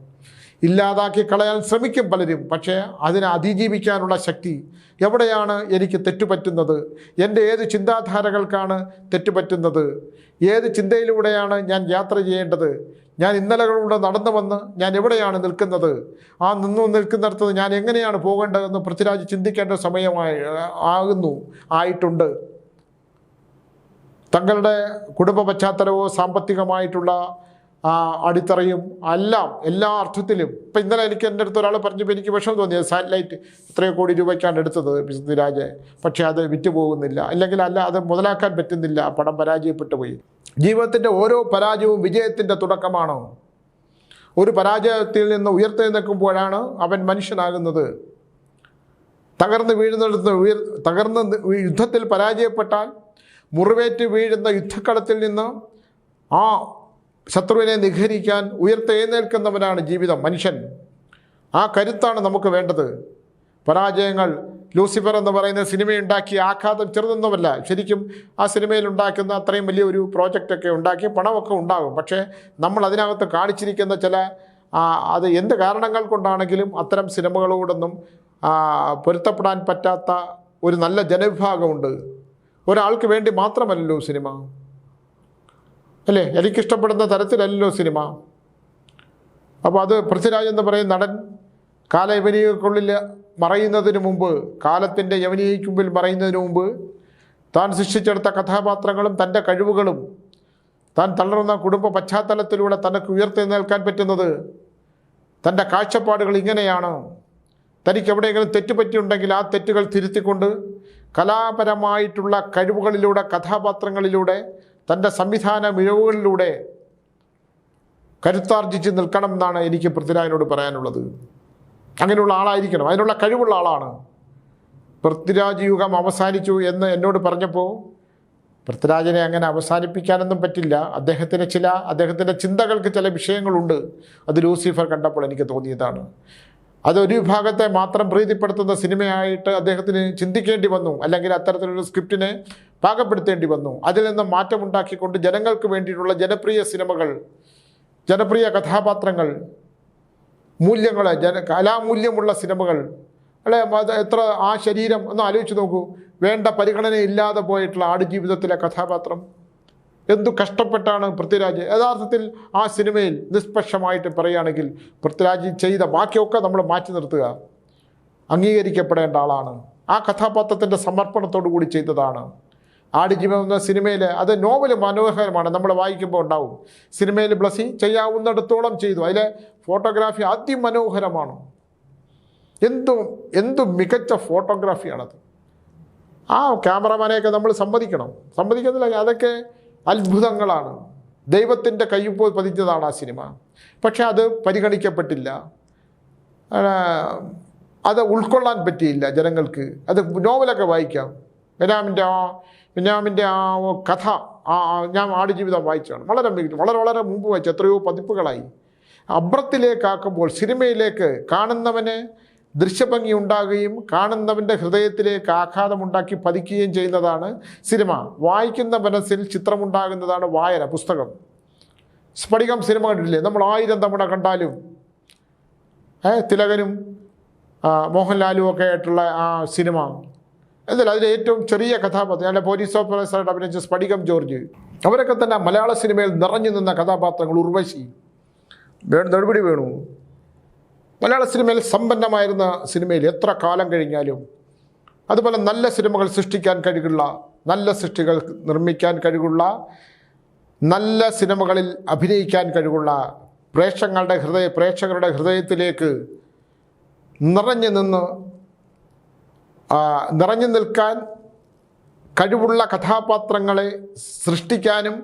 ഇല്ലാതാക്കി കളയാൻ ശ്രമിക്കും പലരും പക്ഷേ അതിനെ അതിജീവിക്കാനുള്ള ശക്തി എവിടെയാണ് എനിക്ക് തെറ്റുപറ്റുന്നത്? എന്റെ ഏത് ചിന്താധാരകൾക്കാണ് തെറ്റുപറ്റുന്നത്? ഏത് ചിന്തയിലൂടെയാണ് ഞാൻ യാത്ര ചെയ്യേണ്ടത്? ഞാൻ ഇന്നലകളിലൂടെ നടന്നു വന്ന് ഞാൻ എവിടെയാണ് നിൽക്കുന്നത്? ആ നിന്നു നിൽക്കുന്നിടത്ത് ഞാൻ എങ്ങനെയാണ് പോകേണ്ടതെന്ന് പൃഥ്വിരാജ് ചിന്തിക്കേണ്ട സമയമായി ആകുന്നു ആയിട്ടുണ്ട്. തങ്ങളുടെ കുടുംബ പശ്ചാത്തലവും സാമ്പത്തികമായിട്ടുള്ള അടിത്തറയും എല്ലാം എല്ലാ അർത്ഥത്തിലും. ഇപ്പം ഇന്നലെ എനിക്ക് എന്റെ അടുത്ത് ഒരാൾ പറഞ്ഞപ്പോൾ എനിക്ക് വിഷമം തോന്നിയത് സാറ്റലൈറ്റ് ഇത്രയോ കോടി രൂപയ്ക്കാണ് എടുത്തത് പൃഥ്വിരാജ് പക്ഷേ അത് വിറ്റ് പോകുന്നില്ല. അല്ലെങ്കിൽ അല്ല അത് മുതലാക്കാൻ പറ്റുന്നില്ല. പണം പടം പരാജയപ്പെട്ടു പോയി. ജീവിതത്തിന്റെ ഓരോ പരാജയവും വിജയത്തിന്റെ തുടക്കമാണ്? ഒരു പരാജയത്തിൽ നിന്ന് ഉയർത്തെഴുന്നേൽക്കുമ്പോഴാണ് അവൻ മനുഷ്യനാകുന്നത്. തകർന്ന് വീഴുന്നിടത്ത് ഉയർ തകർന്ന് യുദ്ധത്തിൽ പരാജയപ്പെട്ടാൽ മുറിവേറ്റ് വീഴുന്ന യുദ്ധക്കളത്തിൽ നിന്ന് ആ ശത്രുവിനെ നിഖരിക്കാൻ ഉയർത്തെഴുന്നേൽക്കുന്നവനാണ് ജീവിതം മനുഷ്യൻ. ആ കരുത്താണ് നമുക്ക് വേണ്ടത്. പരാജയങ്ങൾ ലൂസിഫർ എന്ന് പറയുന്ന സിനിമയുണ്ടാക്കിയ ആഘാതം ചെറുതൊന്നുമല്ല. ശരിക്കും ആ സിനിമയിൽ ഉണ്ടാക്കുന്ന അത്രയും വലിയ ഒരു പ്രോജക്റ്റൊക്കെ ഉണ്ടാക്കി പണമൊക്കെ ഉണ്ടാകും. പക്ഷേ നമ്മൾ അതിനകത്ത് കാണിച്ചിരിക്കുന്ന ചില അത് എന്ത് കാരണങ്ങൾ കൊണ്ടാണെങ്കിലും അത്തരം സിനിമകളോടൊന്നും പൊരുത്തപ്പെടാൻ പറ്റാത്ത ഒരു നല്ല ജനവിഭാഗമുണ്ട്. ഒരാൾക്ക് വേണ്ടി മാത്രമല്ലല്ലോ സിനിമ. അല്ലേ? എനിക്കിഷ്ടപ്പെടുന്ന തരത്തിലല്ലല്ലോ സിനിമ. അപ്പോൾ അത് പൃഥ്വിരാജ് എന്ന് പറയുന്ന നടൻ കാലയവനികൾക്കുള്ളിൽ മറയുന്നതിന് മുമ്പ് കാലത്തിന്റെ യവനികയ്ക്ക് മുമ്പിൽ മറയുന്നതിന് മുമ്പ് താൻ സൃഷ്ടിച്ചെടുത്ത കഥാപാത്രങ്ങളും തന്റെ കഴിവുകളും താൻ തളർന്ന കുടുംബ പശ്ചാത്തലത്തിലൂടെ തനക്ക് നിൽക്കാൻ പറ്റുന്നത് തന്റെ കാഴ്ചപ്പാടുകൾ ഇങ്ങനെയാണ്. തനിക്ക് എവിടെയെങ്കിലും തെറ്റുപറ്റിയുണ്ടെങ്കിൽ ആ തെറ്റുകൾ തിരുത്തിക്കൊണ്ട് കലാപരമായിട്ടുള്ള കഴിവുകളിലൂടെ കഥാപാത്രങ്ങളിലൂടെ തന്റെ സംവിധാന മികവുകളിലൂടെ കരുത്താർജിച്ച് നിൽക്കണം എന്നാണ് എനിക്ക് പൃഥ്വിരാജിനോട് പറയാനുള്ളത്. അങ്ങനെയുള്ള ആളായിരിക്കണം. അതിനുള്ള കഴിവുള്ള ആളാണ്. പൃഥ്വിരാജ് യുഗം അവസാനിച്ചു എന്ന് എന്നോട് പറഞ്ഞപ്പോൾ പൃഥ്വിരാജിനെ അങ്ങനെ അവസാനിപ്പിക്കാനൊന്നും പറ്റില്ല. അദ്ദേഹത്തിന് ചില അദ്ദേഹത്തിന്റെ ചിന്തകൾക്ക് ചില വിഷയങ്ങളുണ്ട്. അത് ലൂസിഫർ കണ്ടപ്പോൾ എനിക്ക് തോന്നിയതാണ്. അതൊരു വിഭാഗത്തെ മാത്രം പ്രീതിപ്പെടുത്തുന്ന സിനിമയായിട്ട് അദ്ദേഹത്തിന് ചിന്തിക്കേണ്ടി വന്നു. അല്ലെങ്കിൽ അത്തരത്തിലൊരു സ്ക്രിപ്റ്റിനെ പാകപ്പെടുത്തേണ്ടി വന്നു. അതിൽ നിന്ന് മാറ്റമുണ്ടാക്കിക്കൊണ്ട് ജനങ്ങൾക്ക് വേണ്ടിയിട്ടുള്ള ജനപ്രിയ സിനിമകൾ ജനപ്രിയ കഥാപാത്രങ്ങൾ മൂല്യങ്ങൾ ജന കലാമൂല്യമുള്ള സിനിമകൾ അല്ലെ? എത്ര ആ ശരീരം ഒന്ന് ആലോചിച്ച് നോക്കൂ. വേണ്ട പരിഗണനയില്ലാതെ പോയിട്ടുള്ള ആടുജീവിതത്തിലെ കഥാപാത്രം. എന്തു കഷ്ടപ്പെട്ടാണ് പൃഥ്വിരാജ്? യഥാർത്ഥത്തിൽ ആ സിനിമയിൽ നിഷ്പക്ഷമായിട്ട് പറയുകയാണെങ്കിൽ പൃഥ്വിരാജ് ചെയ്ത ബാക്കിയൊക്കെ നമ്മൾ മാറ്റി നിർത്തുക. അംഗീകരിക്കപ്പെടേണ്ട ആളാണ്. ആ കഥാപാത്രത്തിന്റെ സമർപ്പണത്തോടു കൂടി ചെയ്തതാണ്. ആടുജീവിതം എന്ന സിനിമയിൽ അത് നോവൽ മനോഹരമാണ്. നമ്മൾ വായിക്കുമ്പോൾ ഉണ്ടാവും. സിനിമയിൽ ബ്ലസ്സി ചെയ്യാവുന്നിടത്തോളം ചെയ്തു. അതിലെ ഫോട്ടോഗ്രാഫി അതിമനോഹരമാണ്. എന്തു എന്തു മികച്ച ഫോട്ടോഗ്രാഫിയാണത്. ആ ക്യാമറമാനെയൊക്കെ നമ്മൾ സമ്മതിക്കണം. സമ്മതിക്കുന്നില്ല. അതൊക്കെ അത്ഭുതങ്ങളാണ്. ദൈവത്തിന്റെ കയ്യൊപ്പ് പതിഞ്ഞതാണ് ആ സിനിമ. പക്ഷെ അത് പരിഗണിക്കപ്പെട്ടില്ല. അത് ഉൾക്കൊള്ളാൻ പറ്റിയില്ല ജനങ്ങൾക്ക്. അത് നോവലൊക്കെ വായിക്കാം. ബെനാമിന്റെ ആ ബെനാമിന്റെ ആ കഥ ആ ഞാൻ ആടുജീവിതം വായിച്ചാണ് വളരെ മികച്ച വളരെ വളരെ മുമ്പ് വായിച്ചു എത്രയോ പതിപ്പുകളായി. അബ്രത്തിലേക്കാക്കുമ്പോൾ സിനിമയിലേക്ക് കാണുന്നവന് ദൃശ്യഭംഗി ഉണ്ടാകുകയും കാണുന്നവന്റെ ഹൃദയത്തിലേക്ക് ആഘാതമുണ്ടാക്കി പതിക്കുകയും ചെയ്യുന്നതാണ് സിനിമ. വായിക്കുന്ന മനസ്സിൽ ചിത്രമുണ്ടാകുന്നതാണ് വായന പുസ്തകം. സ്ഫടികം സിനിമ കണ്ടിട്ടില്ലേ? നമ്മൾ ആയിരം തവണ കണ്ടാലും ഏ തിലകനും മോഹൻലാലും ഒക്കെ ആയിട്ടുള്ള ആ സിനിമ. എന്തായാലും അതിൽ ഏറ്റവും ചെറിയ കഥാപാത്രം അല്ലെ പോലീസ് ഓഫീസറായിട്ട് അഭിനയിച്ച സ്ഫടികം ജോർജ്. അവരൊക്കെ തന്നെ മലയാള സിനിമയിൽ നിറഞ്ഞു നിന്ന കഥാപാത്രങ്ങൾ ഉർവശി. നെടുപിടി വേണു. മലയാള സിനിമയിൽ സമ്പന്നമായിരുന്ന സിനിമയിൽ എത്ര കാലം കഴിഞ്ഞാലും അതുപോലെ നല്ല സിനിമകൾ സൃഷ്ടിക്കാൻ കഴിവുള്ള നല്ല സൃഷ്ടികൾ നിർമ്മിക്കാൻ കഴിവുള്ള നല്ല സിനിമകളിൽ അഭിനയിക്കാൻ കഴിവുള്ള പ്രേക്ഷകങ്ങളുടെ ഹൃദയ പ്രേക്ഷകരുടെ ഹൃദയത്തിലേക്ക് നിറഞ്ഞു നിന്ന് നിറഞ്ഞു നിൽക്കാൻ കഴിവുള്ള കഥാപാത്രങ്ങളെ സൃഷ്ടിക്കാനും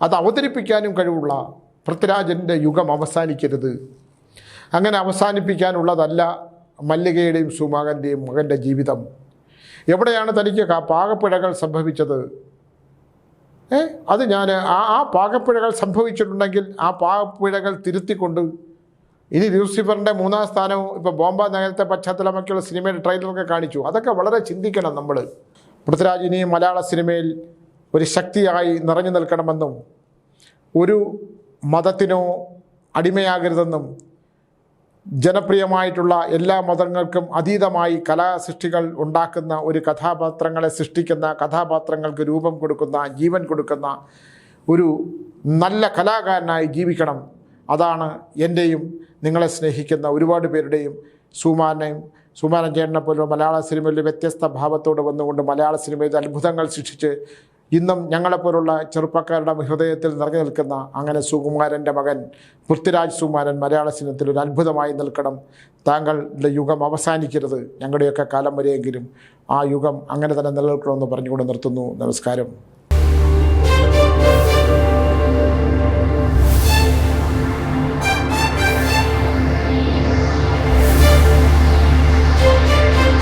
അത് അവതരിപ്പിക്കാനും കഴിവുള്ള പൃഥ്വിരാജന്റെ യുഗം അവസാനിക്കരുത്. അങ്ങനെ അവസാനിപ്പിക്കാനുള്ളതല്ല മല്ലികയുടെയും സുമാകന്റെയും മകന്റെ ജീവിതം. എവിടെയാണ് തനിക്ക് പാകപ്പിഴകൾ സംഭവിച്ചത്? ഏ? അത് ഞാൻ ആ ആ പാകപ്പിഴകൾ സംഭവിച്ചിട്ടുണ്ടെങ്കിൽ ആ പാകപ്പിഴകൾ തിരുത്തിക്കൊണ്ട് ഇനി ലൂസിഫറിന്റെ മൂന്നാം സ്ഥാനവും ഇപ്പോൾ ബോംബ നഗരത്തെ പശ്ചാത്തലമൊക്കെയുള്ള സിനിമയുടെ ട്രെയിലറൊക്കെ കാണിച്ചു. അതൊക്കെ വളരെ ചിന്തിക്കണം നമ്മൾ പൃഥ്വിരാജ് ഇനിയും മലയാള സിനിമയിൽ ഒരു ശക്തിയായി നിറഞ്ഞു നിൽക്കണമെന്നും ഒരു മതത്തിനോ അടിമയാകരുതെന്നും ജനപ്രിയമായിട്ടുള്ള എല്ലാ മതങ്ങൾക്കും അതീതമായി കലാസൃഷ്ടികൾ ഉണ്ടാക്കുന്ന ഒരു കഥാപാത്രങ്ങളെ സൃഷ്ടിക്കുന്ന കഥാപാത്രങ്ങൾക്ക് രൂപം കൊടുക്കുന്ന ജീവൻ കൊടുക്കുന്ന ഒരു നല്ല കലാകാരനായി ജീവിക്കണം. അതാണ് എന്റെയും നിങ്ങളെ സ്നേഹിക്കുന്ന ഒരുപാട് പേരുടെയും സുമാനെയും സുമാനൻ ചേട്ടനെ പോലെ മലയാള സിനിമയിൽ വ്യത്യസ്ത ഭാവത്തോട് വന്നുകൊണ്ട് മലയാള സിനിമയിൽ അത്ഭുതങ്ങൾ സൃഷ്ടിച്ച് ഇന്നും ഞങ്ങളെപ്പോലുള്ള ചെറുപ്പക്കാരുടെ ഹൃദയത്തിൽ നിറഞ്ഞു നിൽക്കുന്ന അങ്ങനെ സുകുമാരന്റെ മകൻ പൃഥ്വിരാജ് സുകുമാരൻ മലയാള സിനിമത്തിൽ ഒരു അത്ഭുതമായി നിൽക്കണം. താങ്കളുടെ യുഗം അവസാനിക്കരുത്. ഞങ്ങളുടെയൊക്കെ കാലം വരെയെങ്കിലും ആ യുഗം അങ്ങനെ തന്നെ നിലനിൽക്കണമെന്ന് പറഞ്ഞുകൊണ്ട് നിർത്തുന്നു. നമസ്കാരം.